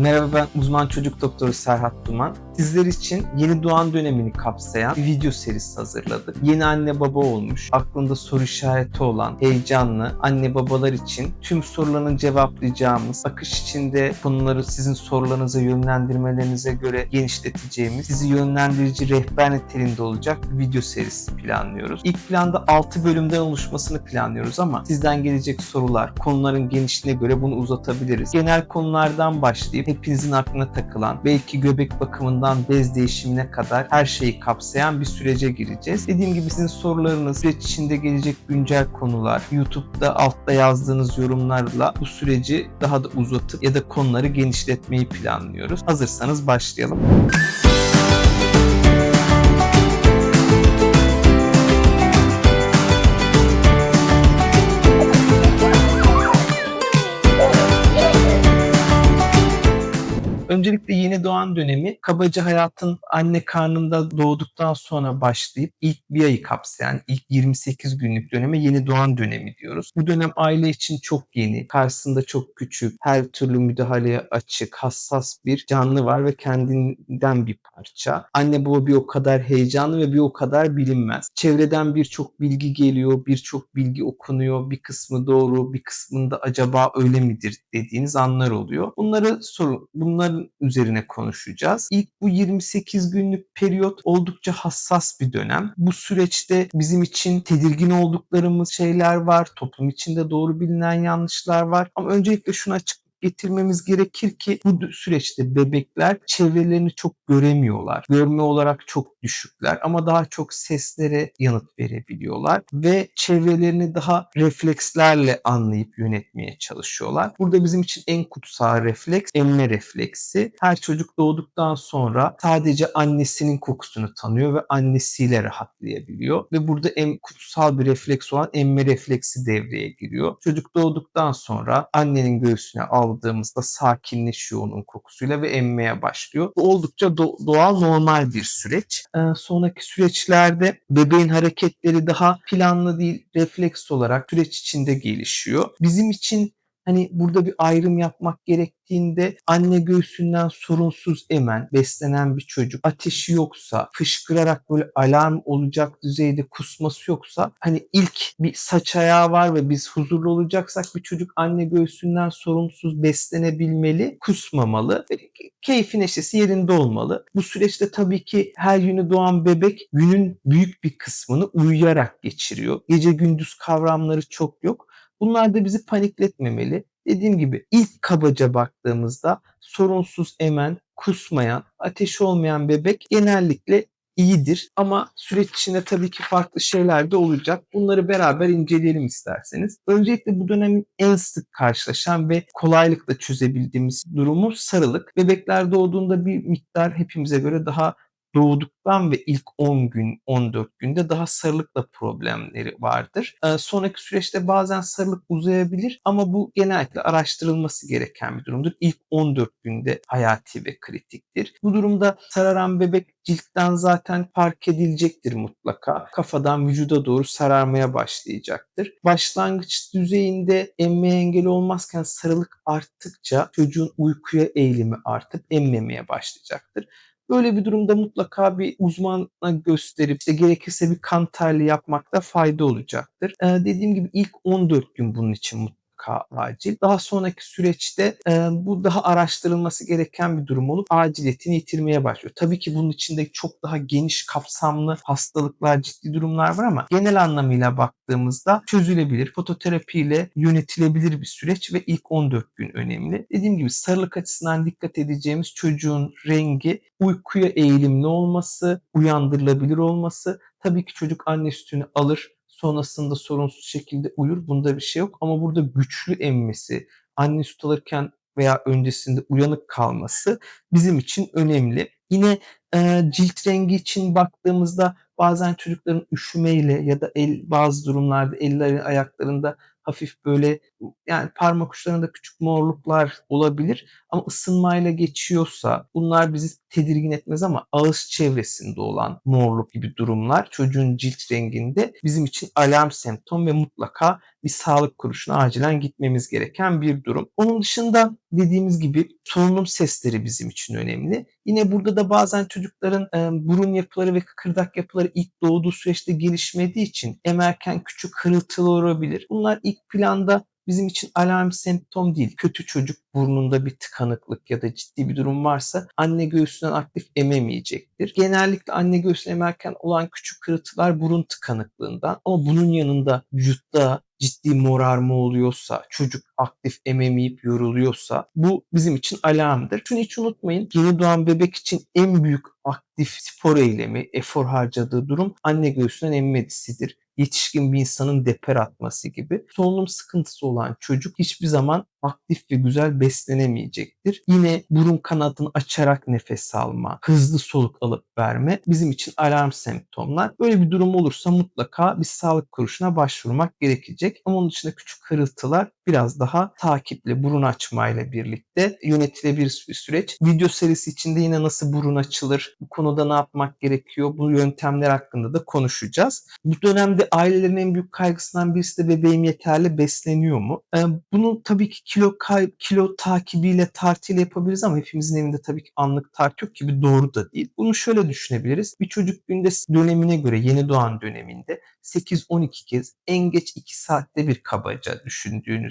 Merhaba ben uzman çocuk doktoru Serhat Duman. Sizler için yeni doğan dönemini kapsayan bir video serisi hazırladık. Yeni anne baba olmuş, aklında soru işareti olan, heyecanlı anne babalar için tüm sorularını cevaplayacağımız, akış içinde konuları sizin sorularınıza yönlendirmelerinize göre genişleteceğimiz, sizi yönlendirici rehber niteliğinde olacak bir video serisi planlıyoruz. İlk planda 6 bölümden oluşmasını planlıyoruz ama sizden gelecek sorular, konuların genişliğine göre bunu uzatabiliriz. Genel konulardan başlayıp hepinizin aklına takılan, belki göbek bakımından bez değişimine kadar her şeyi kapsayan bir sürece gireceğiz. Dediğim gibi sizin sorularınız, süreç içinde gelecek güncel konular, YouTube'da altta yazdığınız yorumlarla bu süreci daha da uzatıp ya da konuları genişletmeyi planlıyoruz. Hazırsanız başlayalım. Öncelikle yeni doğan dönemi kabaca hayatın anne karnında doğduktan sonra başlayıp ilk bir ayı kapsayan ilk 28 günlük döneme yeni doğan dönemi diyoruz. Bu dönem aile için çok yeni, karşısında çok küçük, her türlü müdahaleye açık, hassas bir canlı var ve kendinden bir parça. Anne baba bir o kadar heyecanlı ve bir o kadar bilinmez. Çevreden birçok bilgi geliyor, birçok bilgi okunuyor. Bir kısmı doğru, bir kısmında acaba öyle midir dediğiniz anlar oluyor. Bunları sorun, bunların üzerine konuşacağız. İlk bu 28 günlük periyot oldukça hassas bir dönem. Bu süreçte bizim için tedirgin olduklarımız şeyler var. Toplum içinde doğru bilinen yanlışlar var. Ama öncelikle şunu açık getirmemiz gerekir ki bu süreçte bebekler çevrelerini çok göremiyorlar. Görme olarak çok düşükler ama daha çok seslere yanıt verebiliyorlar ve çevrelerini daha reflekslerle anlayıp yönetmeye çalışıyorlar. Burada bizim için en kutsal refleks emme refleksi. Her çocuk doğduktan sonra sadece annesinin kokusunu tanıyor ve annesiyle rahatlayabiliyor ve burada en kutsal bir refleks olan emme refleksi devreye giriyor. Çocuk doğduktan sonra annenin göğsüne al aldığımızda sakinleşiyor onun kokusuyla ve emmeye başlıyor. Bu oldukça do- doğal normal bir süreç. Ee, sonraki süreçlerde bebeğin hareketleri daha planlı değil refleks olarak süreç içinde gelişiyor. Bizim için hani burada bir ayrım yapmak gerektiğinde anne göğsünden sorunsuz emen, beslenen bir çocuk ateşi yoksa, fışkırarak böyle alarm olacak düzeyde kusması yoksa hani ilk bir saç ayağı var ve biz huzurlu olacaksak bir çocuk anne göğsünden sorunsuz beslenebilmeli, kusmamalı ve keyfi neşesi yerinde olmalı. Bu süreçte tabii ki her günü doğan bebek günün büyük bir kısmını uyuyarak geçiriyor. Gece gündüz kavramları çok yok. Bunlar da bizi panikletmemeli. Dediğim gibi ilk kabaca baktığımızda sorunsuz emen, kusmayan, ateşi olmayan bebek genellikle iyidir. Ama süreç içinde tabii ki farklı şeyler de olacak. Bunları beraber inceleyelim isterseniz. Öncelikle bu dönemin en sık karşılaşan ve kolaylıkla çözebildiğimiz durumu sarılık. Bebekler doğduğunda bir miktar hepimize göre daha doğduktan ve ilk 10 gün, 14 günde daha sarılıkla problemleri vardır. Ee, sonraki süreçte bazen sarılık uzayabilir ama bu genellikle araştırılması gereken bir durumdur. İlk 14 günde hayati ve kritiktir. Bu durumda sararan bebek ciltten zaten fark edilecektir mutlaka. Kafadan vücuda doğru sararmaya başlayacaktır. Başlangıç düzeyinde emmeye engel olmazken sarılık arttıkça çocuğun uykuya eğilimi artıp emmemeye başlayacaktır. Böyle bir durumda mutlaka bir uzmana gösterip işte gerekirse bir kan tahlili yapmakta fayda olacaktır. Ee, dediğim gibi ilk 14 gün bunun için mutlaka acil. Daha sonraki süreçte e, bu daha araştırılması gereken bir durum olup aciliyetini yitirmeye başlıyor. Tabii ki bunun içinde çok daha geniş kapsamlı hastalıklar, ciddi durumlar var ama genel anlamıyla baktığımızda çözülebilir, fototerapiyle yönetilebilir bir süreç ve ilk 14 gün önemli. Dediğim gibi sarılık açısından dikkat edeceğimiz çocuğun rengi, uykuya eğilimli olması, uyandırılabilir olması. Tabii ki çocuk anne sütünü alır, sonrasında sorunsuz şekilde uyur. Bunda bir şey yok ama burada güçlü emmesi, anne süt alırken veya öncesinde uyanık kalması bizim için önemli. Yine e, cilt rengi için baktığımızda bazen çocukların üşümeyle ya da el bazı durumlarda elleri ayaklarında hafif böyle yani parmak uçlarında küçük morluklar olabilir ama ısınmayla geçiyorsa bunlar bizi tedirgin etmez ama ağız çevresinde olan morluk gibi durumlar çocuğun cilt renginde bizim için alarm semptom ve mutlaka bir sağlık kuruluşuna acilen gitmemiz gereken bir durum. Onun dışında dediğimiz gibi solunum sesleri bizim için önemli. Yine burada da bazen çocukların e, burun yapıları ve kıkırdak yapıları ilk doğduğu süreçte gelişmediği için emerken küçük hırıltılı olabilir. Bunlar ilk planda bizim için alarm semptom değil. Kötü çocuk burnunda bir tıkanıklık ya da ciddi bir durum varsa anne göğsünden aktif ememeyecektir. Genellikle anne göğsüne emerken olan küçük kırıtılar burun tıkanıklığından ama bunun yanında vücutta ciddi morarma oluyorsa, çocuk aktif ememeyip yoruluyorsa bu bizim için alarmdır. Şunu hiç unutmayın yeni doğan bebek için en büyük aktif spor eylemi, efor harcadığı durum anne göğsünden emmedisidir yetişkin bir insanın deper atması gibi solunum sıkıntısı olan çocuk hiçbir zaman aktif ve güzel beslenemeyecektir. Yine burun kanadını açarak nefes alma, hızlı soluk alıp verme bizim için alarm semptomlar. Böyle bir durum olursa mutlaka bir sağlık kuruluşuna başvurmak gerekecek. Ama onun dışında küçük kırıltılar biraz daha takiple, burun açmayla birlikte yönetilebilir bir süreç. Video serisi içinde yine nasıl burun açılır, bu konuda ne yapmak gerekiyor, bu yöntemler hakkında da konuşacağız. Bu dönemde ailelerin en büyük kaygısından birisi de bebeğim yeterli besleniyor mu? Ee, bunu tabii ki kilo kay kilo takibiyle tartıyla yapabiliriz ama hepimizin evinde tabii ki anlık tartı yok ki bir doğru da değil. Bunu şöyle düşünebiliriz. Bir çocuk günde dönemine göre yeni doğan döneminde 8-12 kez en geç 2 saatte bir kabaca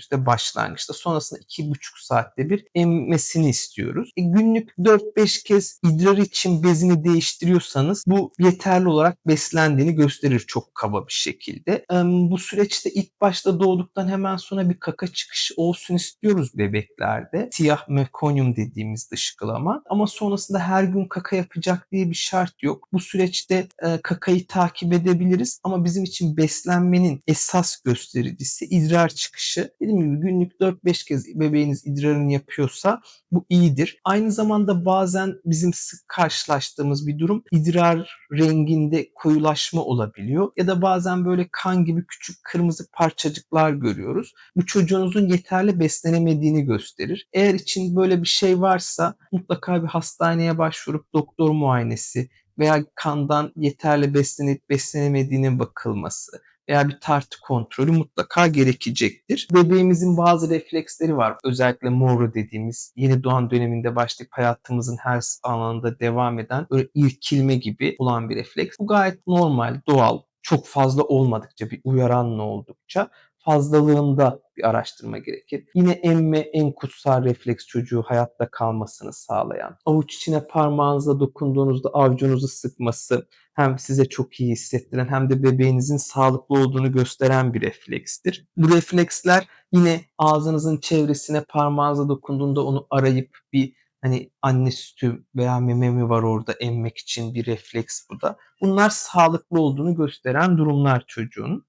düşündüğünüzde başlangıçta sonrasında 2,5 saatte bir emmesini istiyoruz. E, günlük 4-5 kez idrar için bezini değiştiriyorsanız bu yeterli olarak beslendiğini gösterir çok kaba bir şekilde. E, bu süreçte ilk başta doğduktan hemen sonra bir kaka çıkışı olsun istiyoruz bebeklerde. Siyah mekonyum dediğimiz dışkılama. Ama sonrasında her gün kaka yapacak diye bir şart yok. Bu süreçte e, kakayı takip edebiliriz ama bizim için beslenmenin esas göstericisi idrar çıkışı. Gibi günlük 4-5 kez bebeğiniz idrarını yapıyorsa bu iyidir. Aynı zamanda bazen bizim sık karşılaştığımız bir durum idrar renginde koyulaşma olabiliyor ya da bazen böyle kan gibi küçük kırmızı parçacıklar görüyoruz. Bu çocuğunuzun yeterli beslenemediğini gösterir. Eğer için böyle bir şey varsa mutlaka bir hastaneye başvurup doktor muayenesi veya kandan yeterli beslenip beslenemediğine bakılması veya bir tartı kontrolü mutlaka gerekecektir. Bebeğimizin bazı refleksleri var. Özellikle moro dediğimiz yeni doğan döneminde başlayıp hayatımızın her alanında devam eden böyle irkilme gibi olan bir refleks. Bu gayet normal, doğal. Çok fazla olmadıkça bir uyaranla oldukça fazlalığında bir araştırma gerekir. Yine emme en kutsal refleks çocuğu hayatta kalmasını sağlayan. Avuç içine parmağınızla dokunduğunuzda avucunuzu sıkması hem size çok iyi hissettiren hem de bebeğinizin sağlıklı olduğunu gösteren bir reflekstir. Bu refleksler yine ağzınızın çevresine parmağınızla dokunduğunda onu arayıp bir hani anne sütü veya meme mi var orada emmek için bir refleks bu da. Bunlar sağlıklı olduğunu gösteren durumlar çocuğun.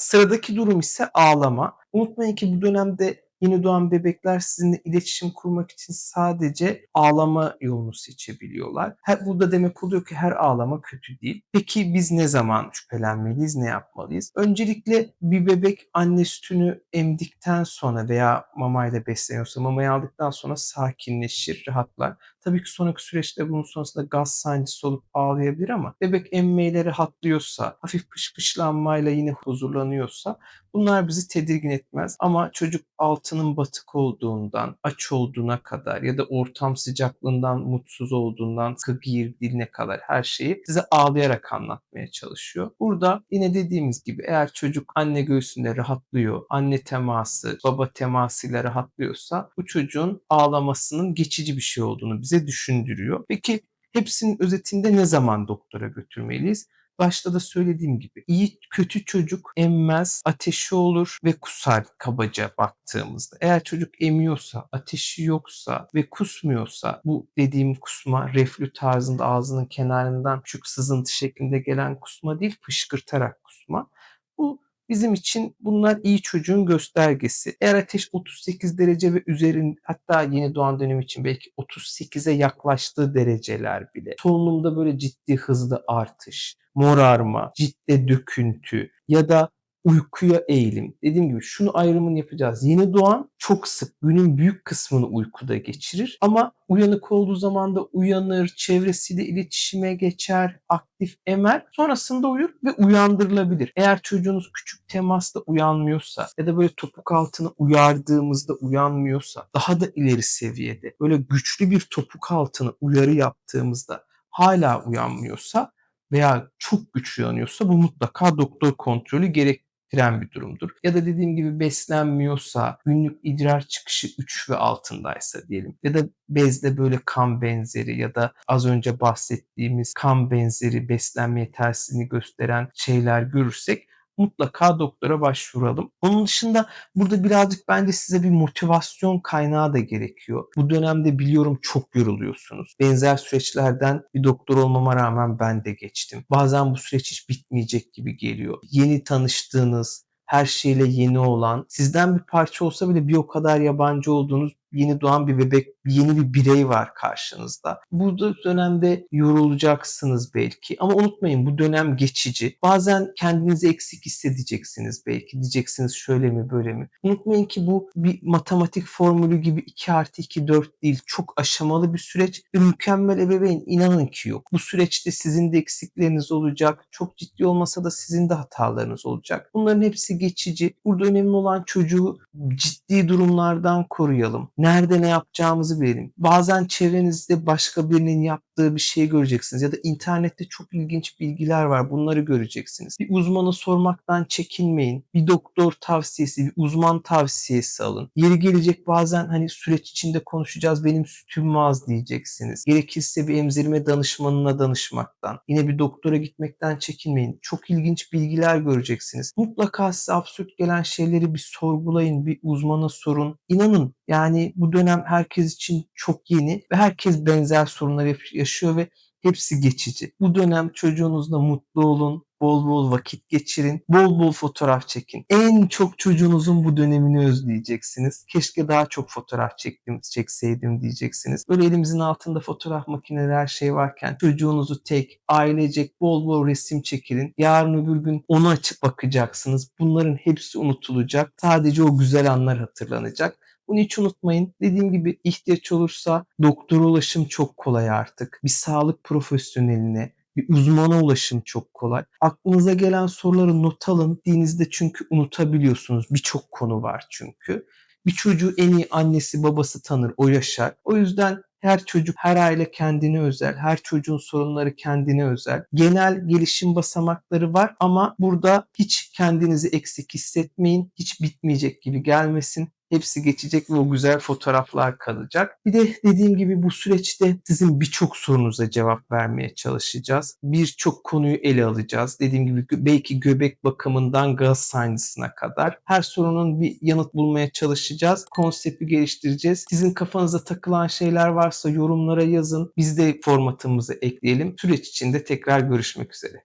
Sıradaki durum ise ağlama. Unutmayın ki bu dönemde yeni doğan bebekler sizinle iletişim kurmak için sadece ağlama yolunu seçebiliyorlar. Her, burada demek oluyor ki her ağlama kötü değil. Peki biz ne zaman şüphelenmeliyiz, ne yapmalıyız? Öncelikle bir bebek anne sütünü emdikten sonra veya mamayla besleniyorsa mamayı aldıktan sonra sakinleşir, rahatlar. Tabii ki sonraki süreçte bunun sonrasında gaz sancısı olup ağlayabilir ama bebek emmeyle rahatlıyorsa, hafif pışpışlanmayla yine huzurlanıyorsa bunlar bizi tedirgin etmez. Ama çocuk altının batık olduğundan, aç olduğuna kadar ya da ortam sıcaklığından mutsuz olduğundan girdiğine kadar her şeyi size ağlayarak anlatmaya çalışıyor. Burada yine dediğimiz gibi eğer çocuk anne göğsünde rahatlıyor, anne teması, baba temasıyla rahatlıyorsa bu çocuğun ağlamasının geçici bir şey olduğunu bize düşündürüyor. Peki hepsinin özetinde ne zaman doktora götürmeliyiz? Başta da söylediğim gibi iyi kötü çocuk emmez, ateşi olur ve kusar kabaca baktığımızda. Eğer çocuk emiyorsa, ateşi yoksa ve kusmuyorsa bu dediğim kusma reflü tarzında ağzının kenarından küçük sızıntı şeklinde gelen kusma değil fışkırtarak kusma. Bu Bizim için bunlar iyi çocuğun göstergesi. Eğer ateş 38 derece ve üzerin hatta yeni doğan dönemi için belki 38'e yaklaştığı dereceler bile. Solunumda böyle ciddi hızlı artış, morarma, ciddi döküntü ya da uykuya eğilim. Dediğim gibi şunu ayrımını yapacağız. Yeni doğan çok sık günün büyük kısmını uykuda geçirir ama uyanık olduğu zaman da uyanır, çevresiyle iletişime geçer, aktif emer. Sonrasında uyur ve uyandırılabilir. Eğer çocuğunuz küçük temasta uyanmıyorsa ya da böyle topuk altını uyardığımızda uyanmıyorsa daha da ileri seviyede böyle güçlü bir topuk altını uyarı yaptığımızda hala uyanmıyorsa veya çok güç uyanıyorsa bu mutlaka doktor kontrolü gerektiren bir durumdur. Ya da dediğim gibi beslenmiyorsa, günlük idrar çıkışı 3 ve altındaysa diyelim ya da bezde böyle kan benzeri ya da az önce bahsettiğimiz kan benzeri beslenme yetersizliğini gösteren şeyler görürsek mutlaka doktora başvuralım. Onun dışında burada birazcık bence size bir motivasyon kaynağı da gerekiyor. Bu dönemde biliyorum çok yoruluyorsunuz. Benzer süreçlerden bir doktor olmama rağmen ben de geçtim. Bazen bu süreç hiç bitmeyecek gibi geliyor. Yeni tanıştığınız, her şeyle yeni olan, sizden bir parça olsa bile bir o kadar yabancı olduğunuz yeni doğan bir bebek, yeni bir birey var karşınızda. Bu dönemde yorulacaksınız belki ama unutmayın bu dönem geçici. Bazen kendinizi eksik hissedeceksiniz belki. Diyeceksiniz şöyle mi böyle mi? Unutmayın ki bu bir matematik formülü gibi 2 artı 2 4 değil. Çok aşamalı bir süreç ve mükemmel ebeveyn inanın ki yok. Bu süreçte sizin de eksikleriniz olacak. Çok ciddi olmasa da sizin de hatalarınız olacak. Bunların hepsi geçici. Burada önemli olan çocuğu ciddi durumlardan koruyalım nerede ne yapacağımızı bilelim. Bazen çevrenizde başka birinin yaptığı bir şey göreceksiniz ya da internette çok ilginç bilgiler var. Bunları göreceksiniz. Bir uzmanı sormaktan çekinmeyin. Bir doktor tavsiyesi, bir uzman tavsiyesi alın. Yeri gelecek bazen hani süreç içinde konuşacağız. Benim sütüm az diyeceksiniz. Gerekirse bir emzirme danışmanına danışmaktan, yine bir doktora gitmekten çekinmeyin. Çok ilginç bilgiler göreceksiniz. Mutlaka size absürt gelen şeyleri bir sorgulayın, bir uzmana sorun. İnanın yani bu dönem herkes için çok yeni ve herkes benzer sorunlar yaşıyor ve hepsi geçici. Bu dönem çocuğunuzla mutlu olun, bol bol vakit geçirin, bol bol fotoğraf çekin. En çok çocuğunuzun bu dönemini özleyeceksiniz. Keşke daha çok fotoğraf çektim, çekseydim diyeceksiniz. Böyle elimizin altında fotoğraf makineleri her şey varken çocuğunuzu tek, ailecek bol bol resim çekirin. Yarın öbür gün onu açıp bakacaksınız. Bunların hepsi unutulacak. Sadece o güzel anlar hatırlanacak. Bunu hiç unutmayın. Dediğim gibi ihtiyaç olursa doktora ulaşım çok kolay artık. Bir sağlık profesyoneline, bir uzmana ulaşım çok kolay. Aklınıza gelen soruları not alın. Dinizde çünkü unutabiliyorsunuz. Birçok konu var çünkü. Bir çocuğu en iyi annesi babası tanır, o yaşar. O yüzden her çocuk, her aile kendine özel, her çocuğun sorunları kendine özel. Genel gelişim basamakları var ama burada hiç kendinizi eksik hissetmeyin. Hiç bitmeyecek gibi gelmesin. Hepsi geçecek ve o güzel fotoğraflar kalacak. Bir de dediğim gibi bu süreçte sizin birçok sorunuza cevap vermeye çalışacağız. Birçok konuyu ele alacağız. Dediğim gibi belki göbek bakımından gaz sancısına kadar her sorunun bir yanıt bulmaya çalışacağız. Konsepti geliştireceğiz. Sizin kafanıza takılan şeyler varsa yorumlara yazın. Biz de formatımızı ekleyelim. Süreç içinde tekrar görüşmek üzere.